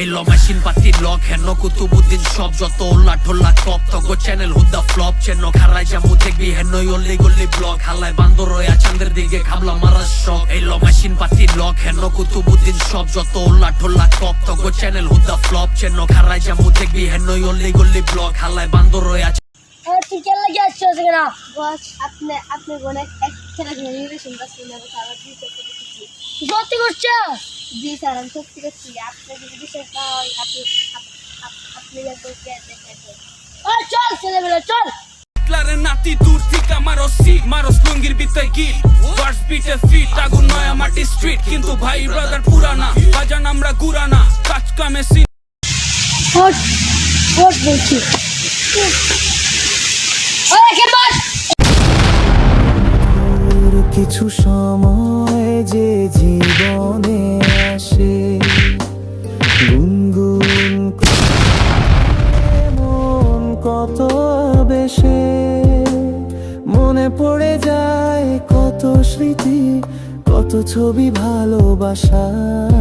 এই ল মেশিন পাতি লক হেন কুতুবুদ্দিন সব, যত উল্লা ঠোল্লা কপ তগো চ্যানেল হুদা ফ্লপ চেন খারাই জামু দেখবি হেন অল্লি গল্লি ব্লক হালায় বান্দর রয়া চান্দের দিকে খাবলা মারার শখ। এই ল মেশিন পাতি লক হেন কুতুবুদ্দিন সব, যত উল্লা ঠোল্লা কপ তগো চ্যানেল হুদা ফ্লপ চেন খারাই জামু দেখবি হেন অল্লি গল্লি ব্লক হালায় বান্দর রয়া বস, আপনি আপনি অনেক এক ছেলে স্যার আমি জি স্যার আমি সত্যি করছি আপনি যদি না হয় আপনি আপ- আপ- আপনি একবার চল ছেলেবেলা চল! Hitler'e নাতি দূর থেকে মারো সিট মারো লুঙ্গির ভিতরে গিট ফার্স্ট বিটে ফিট আগুন নয়া মাটি স্ট্রিট কিন্তু ভাই ব্রাদার পুরানা বাজান আমরা গুরানা। কাজ কামে সিন ফোট ফোট বলছি? কিছু সময় যে যায় কত স্মৃতি কত ছবি ভালোবাসার।